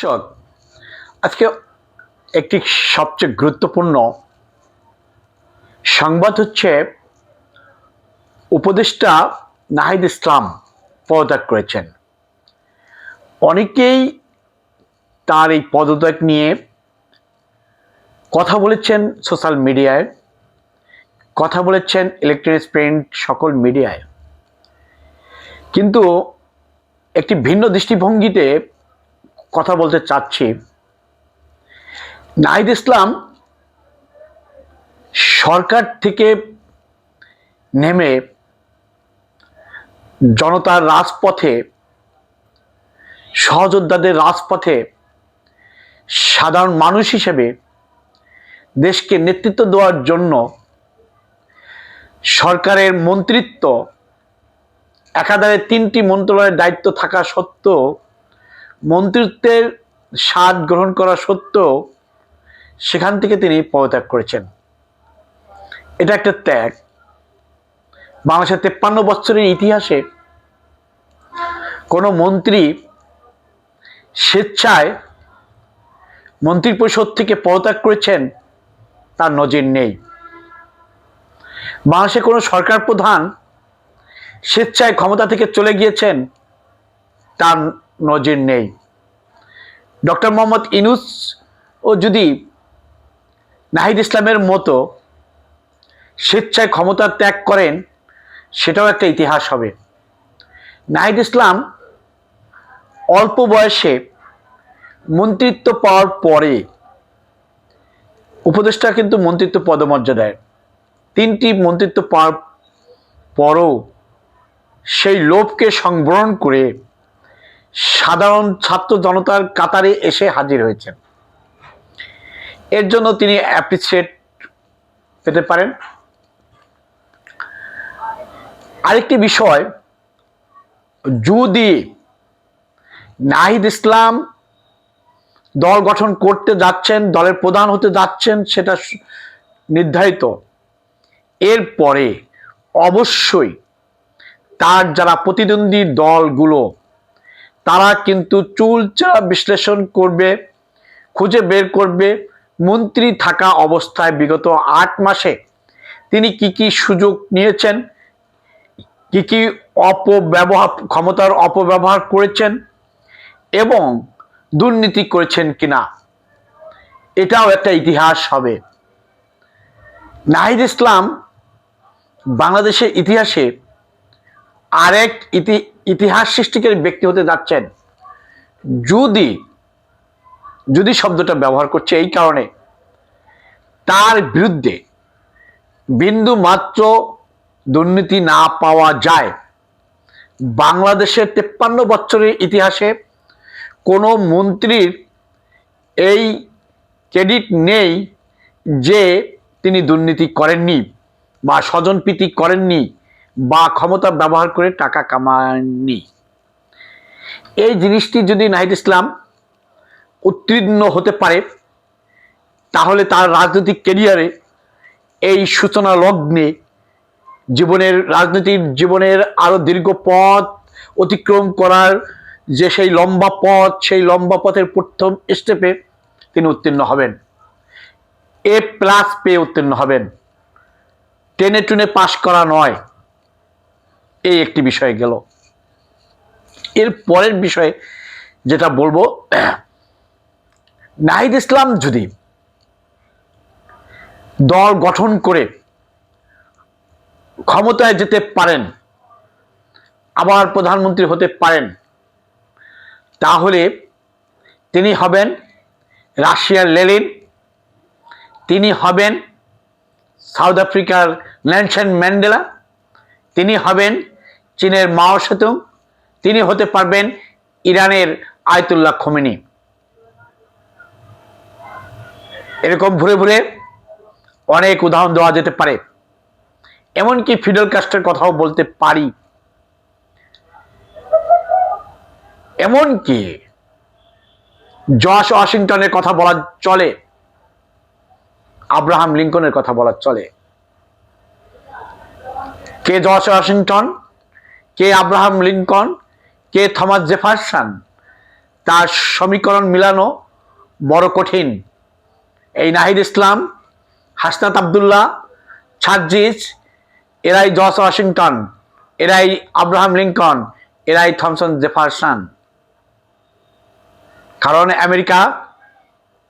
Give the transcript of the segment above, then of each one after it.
দর্শক আজকে একটি সবচেয়ে গুরুত্বপূর্ণ সংবাদ হচ্ছে, উপদেষ্টা নাহিদ ইসলাম পদত্যাগ করেছেন। অনেকেই তার এই পদত্যাগ নিয়ে কথা বলেছেন সোশ্যাল মিডিয়ায়, কথা বলেছেন ইলেকট্রনিক্স প্রিন্ট সকল মিডিয়ায়। কিন্তু একটি ভিন্ন দৃষ্টিভঙ্গিতে কথা বলতে চাচ্ছি। নাহিদ ইসলাম সরকার থেকে নেমে জনতার রাজপথে, সহযোদ্ধাদের রাজপথে সাধারণ মানুষ হিসেবে দেশকে নেতৃত্ব দেওয়ার জন্য সরকারের মন্ত্রিত্ব, একাধারে তিনটি মন্ত্রণালয়ের দায়িত্ব থাকা সত্ত্বেও মন্ত্রিত্বের স্বাদ গ্রহণ করা সত্ত্বেও সেখান থেকে তিনি পদত্যাগ করেছেন। এটা একটা ত্যাগ। বাংলাদেশের তেপ্পান্ন বছরের ইতিহাসে কোনো মন্ত্রী স্বেচ্ছায় মন্ত্রী পরিষদ থেকে পদত্যাগ করেছেন, তার নজির নেই। বাংলাদেশে কোনো সরকার প্রধান স্বেচ্ছায় ক্ষমতা থেকে চলে গিয়েছেন, তার নজির নেই। ডক্টর মোহাম্মদ ইনুস ও যদি নাহিদ ইসলামের মতো স্বেচ্ছায় ক্ষমতা ত্যাগ করেন, সেটাও একটা ইতিহাস হবে। নাহিদ ইসলাম অল্প বয়সে মন্ত্রিত্ব পাওয়ার পরে উপদেষ্টা কিন্তু মন্ত্রিত্ব পদমর্যাদায়। তিনটি মন্ত্রিত্ব পাওয়ার পরও সেই লোভকে সংবরণ করে সাধারণ ছাত্র জনতার কাতারে এসে হাজির হয়েছেন। এর জন্য তিনি অ্যাপ্রিসিয়েট পেতে পারেন। আরেকটি বিষয়, যদি নাহিদ ইসলাম দল গঠন করতে যাচ্ছেন, দলের প্রধান হতে যাচ্ছেন, সেটা নির্ধারিত। এরপরে অবশ্যই তার যারা প্রতিদ্বন্দ্বী দলগুলো তারা কিন্তু চুলচেরা বিশ্লেষণ করবে, খুঁজে বের করবে মন্ত্রী থাকা অবস্থায় বিগত আট মাসে। তিনি কি কি সুযোগ নিয়েছেন? কি কি অপব্যবহার, ক্ষমতার অপব্যবহার করেছেন? এবং দুর্নীতি করেছেন কিনা? এটাও একটা ইতিহাস হবে। নাহিদ ইসলাম বাংলাদেশের ইতিহাসে আরেক ইতি ইতিহাস সৃষ্টিকারী ব্যক্তি হতে যাচ্ছেন। যদি যদি শব্দটা ব্যবহার করছে এই কারণে, তার বিরুদ্ধে বিন্দু মাত্র দুর্নীতি না পাওয়া যায়, বাংলাদেশের তেপ্পান্ন বছরের ইতিহাসে কোনো মন্ত্রীর এই ক্রেডিট নেই যে তিনি দুর্নীতি করেননি বা স্বজনপ্রীতি করেননি। বা ক্ষমতা ব্যবহার করে টাকা কামাননি। এই জিনিসটি যদি নাহিদ ইসলাম উত্তীর্ণ হতে পারে, তাহলে তার রাজনৈতিক কেরিয়ারে এই সূচনা লগ্নে জীবনের, রাজনৈতিক জীবনের আরও দীর্ঘ পথ অতিক্রম করার যে সেই লম্বা পথ, সেই লম্বা পথের প্রথম স্টেপে তিনি উত্তীর্ণ হবেন। এ প্লাস পেয়ে উত্তীর্ণ হবেন। টেনে টুনে পাশ করা নয়। এই একটি বিষয় গেল। এর পরের বিষয়ে যেটা বলব, নাহিদ ইসলাম যদি দল গঠন করে ক্ষমতায় যেতে পারেন, আবার প্রধানমন্ত্রী হতে পারেন, তাহলে তিনি হবেন রাশিয়ার লেলিন তিনি হবেন সাউথ আফ্রিকার ন্যানসন ম্যান্ডেলা, তিনি হবেন চীনের মাও সেতুং, তিনি হতে পারবেন ইরানের আয়তুল্লাহ খোমেনি। এরকম ঘুরে ঘুরে অনেক উদাহরণ দেওয়া যেতে পারে। এমনকি ফিডেল কাস্টের কথাও বলতে পারি। এমনকি জশ ওয়াশিংটনের কথা বলা চলে, আব্রাহাম লিঙ্কনের কথা বলা চলে। কে জর্জ ওয়াশিংটন? কে আব্রাহাম লিঙ্কন, কে থমাস জেফারসন, তার সমীকরণ মিলানো বড় কঠিন। এই নাহিদ ইসলাম, হাসনাত আবদুল্লাহ ছাজিজ এরাই জর্জ ওয়াশিংটন, এরাই আব্রাহাম লিঙ্কন, এরাই থমসন জেফারসন। কারণ আমেরিকা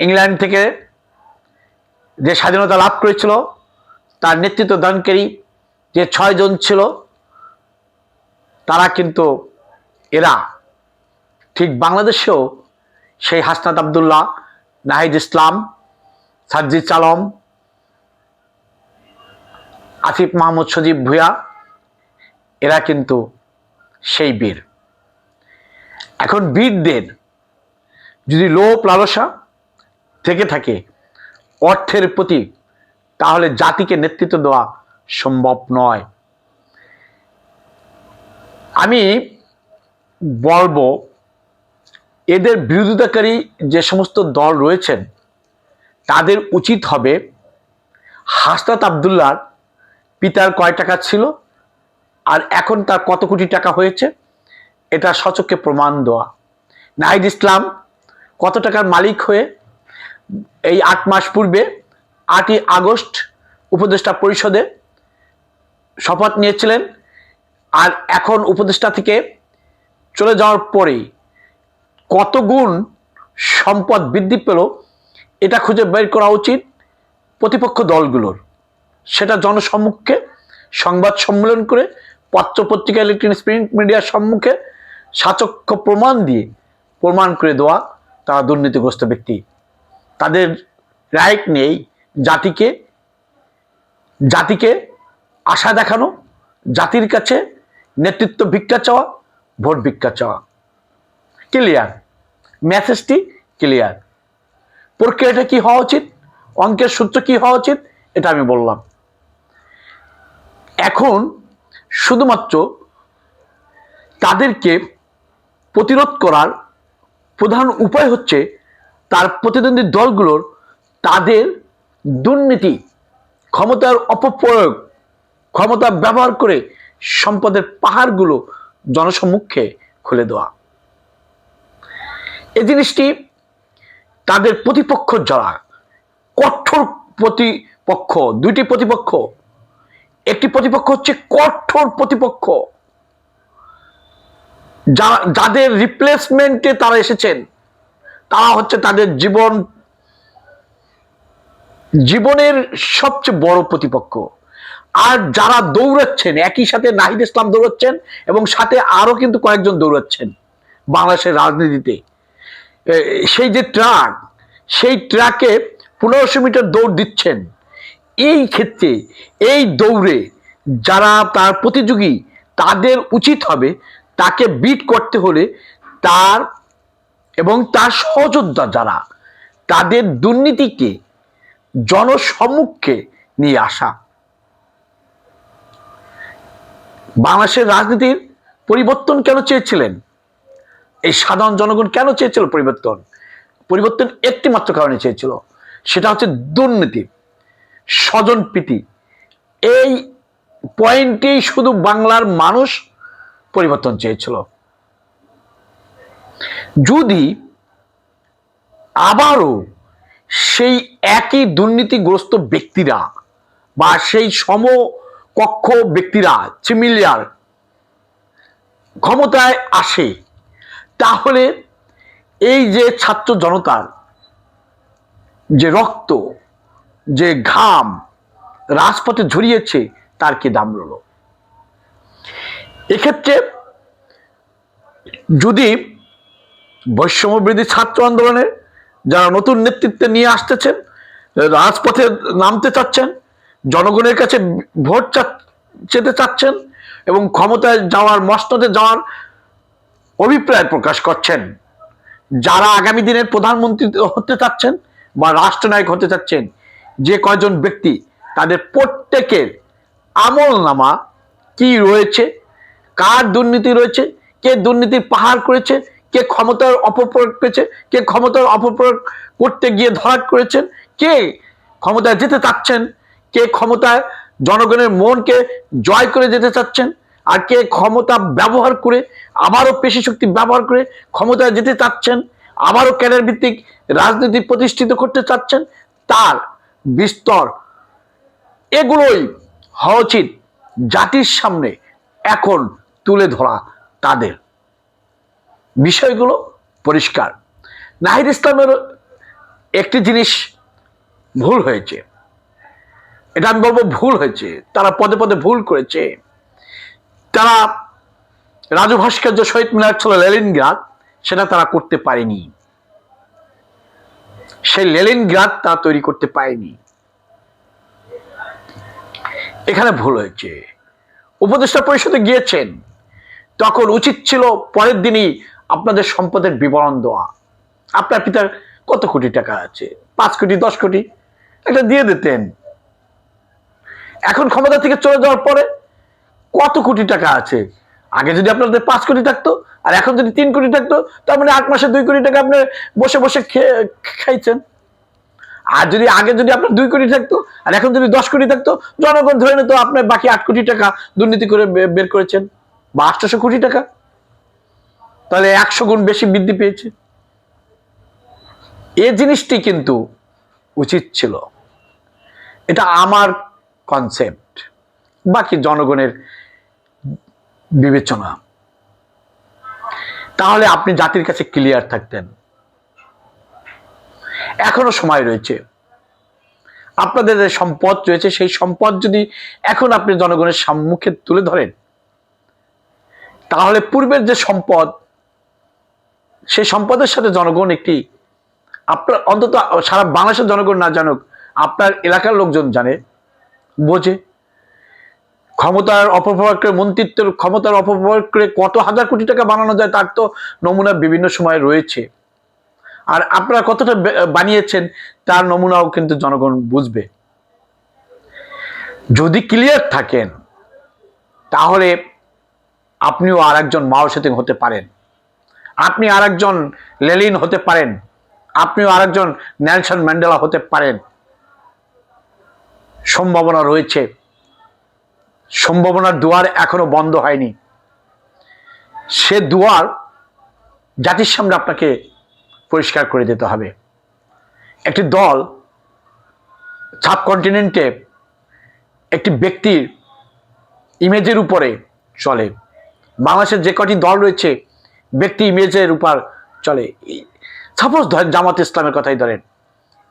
ইংল্যান্ড থেকে যে স্বাধীনতা লাভ করেছিল, তার নেতৃত্ব দানকারী যে ছয়জন ছিল তারা কিন্তু এরা। ঠিক বাংলাদেশেও সেই হাসনাত আবদুল্লাহ, নাহিদ ইসলাম, সাজ্জিদ আলম আসিফ মাহমুদ সজীব ভুয়া এরা কিন্তু সেই বীর। এখন বীরদের যদি লোভ লালসা থেকে থাকে, অর্থের প্রতি তাহলে জাতিকে নেতৃত্ব দেওয়া সম্ভব নয়। আমি বলব, এদের বিরোধিতাকারী যে সমস্ত দল রয়েছেন, তাদের উচিত হবে হাসনাত আবদুল্লার পিতার কয় টাকা ছিল আর এখন তার কত কোটি টাকা হয়েছে, এটা সচক্ষে প্রমাণ দেওয়া। নাহিদ ইসলাম কত টাকার মালিক হয়ে এই আট মাস পূর্বে আটই আগস্ট উপদেষ্টা পরিষদে শপথ নিয়েছিলেন আর এখন উপদেষ্টা থেকে চলে যাওয়ার পরেই কত গুণ সম্পদ বৃদ্ধি পেল, এটা খুঁজে বের করা উচিত প্রতিপক্ষ দলগুলোর। সেটা জনসম্মুখে সংবাদ সম্মেলন করে পত্র পত্রিকা ইলেকট্রনিক প্রিন্ট মিডিয়ার সম্মুখে সাচক্য প্রমাণ দিয়ে প্রমাণ করে দেওয়া তারা দুর্নীতিগ্রস্ত ব্যক্তি। তাদের রাইট নেই জাতিকে জাতিকে আশা দেখানো, জাতির কাছে নেতৃত্ব ভিক্ষা চাওয়া, ভোট ভিক্ষা চাওয়া। ক্লিয়ার মেসেজটি ক্লিয়ার প্রক্রিয়াটা কি হওয়া উচিত? অঙ্কের সূত্র কি হওয়া উচিত? এটা আমি বললাম। এখন শুধুমাত্র তাদেরকে প্রতিরোধ করার প্রধান উপায় হচ্ছে তার প্রতিদ্বন্দ্বী দলগুলোর তাদের দুর্নীতি, ক্ষমতার অপপ্রয়োগ, ক্ষমতা ব্যবহার করে সম্পদের পাহাড়গুলো জনসম্মুখে খুলে দেওয়া। এই জিনিসটি তাদের প্রতিপক্ষ যারা, কঠোর প্রতিপক্ষ, দুইটি প্রতিপক্ষ। একটি প্রতিপক্ষ হচ্ছে কঠোর প্রতিপক্ষ। যাদের রিপ্লেসমেন্টে তারা এসেছেন, তারা হচ্ছে তাদের জীবন, জীবনের সবচেয়ে বড় প্রতিপক্ষ। আর যারা দৌড়াচ্ছেন, একই সাথে নাহিদ ইসলাম দৌড়াচ্ছেন এবং সাথে আরও কিন্তু কয়েকজন দৌড়াচ্ছেন বাংলাদেশের রাজনীতিতে। সেই যে ট্রাক, সেই ট্রাকে পনেরোশো মিটার দৌড় দিচ্ছেন। এই ক্ষেত্রে, এই দৌড়ে যারা তার প্রতিযোগী, তাদের উচিত হবে তাকে বিট করতে হলে তার এবং তার সহযোদ্ধা যারা, তাদের দুর্নীতিকে জনসম্মুখে নিয়ে আসা। বাংলাদেশের রাজনীতির পরিবর্তন কেন চেয়েছিলেন? এই সাধারণ জনগণ কেন চেয়েছিল পরিবর্তন? পরিবর্তন একটি মাত্র কারণে চেয়েছিল, সেটা হচ্ছে দুর্নীতি, স্বজন প্রীতি। এই পয়েন্টেই শুধু বাংলার মানুষ পরিবর্তন চেয়েছিল। যদি আবারও সেই একই দুর্নীতিগ্রস্ত ব্যক্তিরা বা সেই সমকক্ষ ব্যক্তিরা সিমিলিয়ার ক্ষমতায় আসে, তাহলে এই যে ছাত্র জনতার যে রক্ত, যে ঘাম রাজপথে ঝরিয়েছে তার কি দাম রইল? এক্ষেত্রে যদি বৈষম্যবৃদ্ধি ছাত্র আন্দোলনের যারা নতুন নেতৃত্বে নিয়ে আসতেছেন, রাজপথে নামতে চাচ্ছেন জনগণের কাছে ভোট চেতে চাচ্ছেন এবং ক্ষমতায় যাওয়ার, মসনদে যাওয়ার অভিপ্রায় প্রকাশ করছেন। যারা আগামী দিনের প্রধানমন্ত্রী হতে চাচ্ছেন বা রাষ্ট্রনায়ক হতে চাচ্ছেন, যে কয়জন ব্যক্তি, তাদের প্রত্যেকের আমল নামা কি রয়েছে, কার দুর্নীতি রয়েছে, কে দুর্নীতির পাহাড় করেছে, কে ক্ষমতার অপপ্রয়োগ করেছে, কে ক্ষমতার অপপ্রয়োগ করতে গিয়ে ধরাট করেছেন, কে ক্ষমতায় যেতে চাচ্ছেন কে ক্ষমতায় জনগণের মনকে জয় করে যেতে চাচ্ছেন? আর কে ক্ষমতা ব্যবহার করে, আবারও পেশি শক্তি ব্যবহার করে ক্ষমতায় যেতে চাচ্ছেন? আবারও ক্যাডার ভিত্তিক রাজনীতি প্রতিষ্ঠিত করতে চাচ্ছেন? তার বিস্তর এগুলোই হওয়া উচিত জাতির সামনে এখন তুলে ধরা তাদের। বিষয়গুলো পরিষ্কার। নাহিদ ইসলামের একটি জিনিস ভুল হয়েছে। এটা আমি বলব ভুল হয়েছে। তারা পদে পদে ভুল করেছে। তারা রাজু ভাস্কর্য শহীদ মিনার ছিল লেলিনগ্রাদ, সেটা তারা করতে পারেনি। সেই লেলিনগ্রাদ তারা তৈরি করতে পারেনি। এখানে ভুল হয়েছে। উপদেষ্টা পরিষদে গিয়েছেন। তখন উচিত ছিল পরের দিনই আপনাদের সম্পদের বিবরণ দেওয়া। আপনার পিতার কত কোটি টাকা আছে? পাঁচ কোটি, দশ কোটি? একটা দিয়ে দিতেন। এখন ক্ষমতা থেকে চলে যাওয়ার পরে কত কোটি টাকা আছে? আগে যদি আপনাদের পাঁচ কোটি থাকতো, আর এখন যদি তিন কোটি থাকতো, তার মানে আট মাসে দুই কোটি টাকা আপনি বসে বসে খাইছেন। আর যদি আগে যদি আপনার দুই কোটি থাকতো, আর এখন যদি দশ কোটি থাকতো, জনগণ ধরে নিত আপনার বাকি আট কোটি টাকা দুর্নীতি করে বের করেছেন, বা আটশোশো কোটি টাকা। তাহলে একশো গুণ বেশি বৃদ্ধি পেয়েছে। এ জিনিসটি কিন্তু উচিত ছিল। এটা আমার কনসেপ্ট বাকি জনগণের বিবেচনা। তাহলে আপনি জাতির কাছে ক্লিয়ার থাকতেন। এখনও সময় রয়েছে। আপনাদের যে সম্পদ রয়েছে, সেই সম্পদ যদি এখন আপনি জনগণের সম্মুখে তুলে ধরেন, তাহলে পূর্বের যে সম্পদ, সেই সম্পদের সাথে জনগণ একটি আপনার অন্তত সারা বাংলাদেশের জনগণ না জানুক, আপনার এলাকার লোকজন জানে বোঝে। ক্ষমতার অপব্যবহার করে মন্ত্রিত্বের ক্ষমতার অপব্যবহার করে কত হাজার কোটি টাকা বানানো যায় তার তো নমুনা বিভিন্ন সময় রয়েছে। আর আপনারা কতটা বানিয়েছেন তার নমুনাও কিন্তু জনগণ বুঝবে। যদি ক্লিয়ার থাকেন, তাহলে আপনিও আর একজন মাও সেতিং হতে পারেন। আপনি আর একজন লেলিন হতে পারেন। আপনিও আর একজন নেলসন ম্যান্ডেলা হতে পারেন। সম্ভাবনা রয়েছে। সম্ভাবনার দুয়ার এখনও বন্ধ হয়নি। সে দুয়ার জাতির সামনে আপনাকে পরিষ্কার করে দিতে হবে। একটি দল সাবকন্টিনেন্টে একটি ব্যক্তির ইমেজের উপরে চলে। বাংলাদেশের যে কটি দল রয়েছে, ব্যক্তি ইমেজের উপর চলে। সাপোজ জামাত ইসলামের কথাই ধরেন।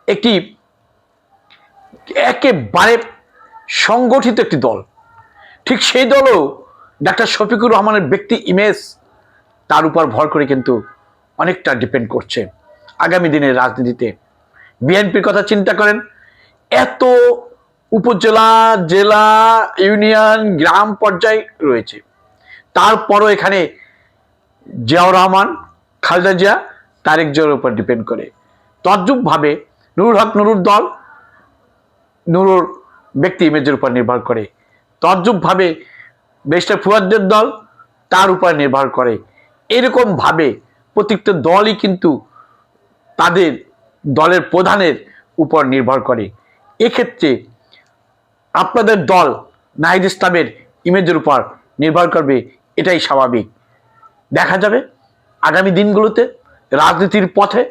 একটি একেবারে সংগঠিত একটি দল। ঠিক সেই দলও ডাক্তার শফিকুর রহমানের ব্যক্তি ইমেজ তার উপর ভর করে কিন্তু অনেকটা ডিপেন্ড করছে। আগামী দিনের রাজনীতিতে বিএনপির কথা চিন্তা করেন, এত উপজেলা, জেলা, ইউনিয়ন, গ্রাম পর্যায়ে রয়েছে। তারপরও এখানে জিয়াউর রহমান, খালেদা জিয়া তারেক জিয়ার উপর ডিপেন্ড করে। তদ্রুপভাবে নুরুল হক নুরুর দল নুরুর ব্যক্তি ইমেজের উপর নির্ভর করে। তদ্রুপভাবে বেস্টার ফুয়াদের দল তার উপর নির্ভর করে। এরকমভাবে প্রত্যেকটা দলই কিন্তু তাদের দলের প্রধানের উপর নির্ভর করে। এক্ষেত্রে আপনাদের দল নাহিদ ইসলামের ইমেজের উপর নির্ভর করবে, এটাই স্বাভাবিক। দেখা যাবে আগামী দিনগুলোতে রাজনীতির পথে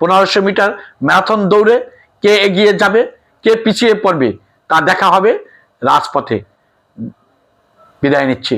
পনেরোশো মিটার ম্যারাথন দৌড়ে কে এগিয়ে যাবে কে পিছিয়ে পড়বে তা দেখা হবে রাজপথে। বিদায় নিচ্ছি।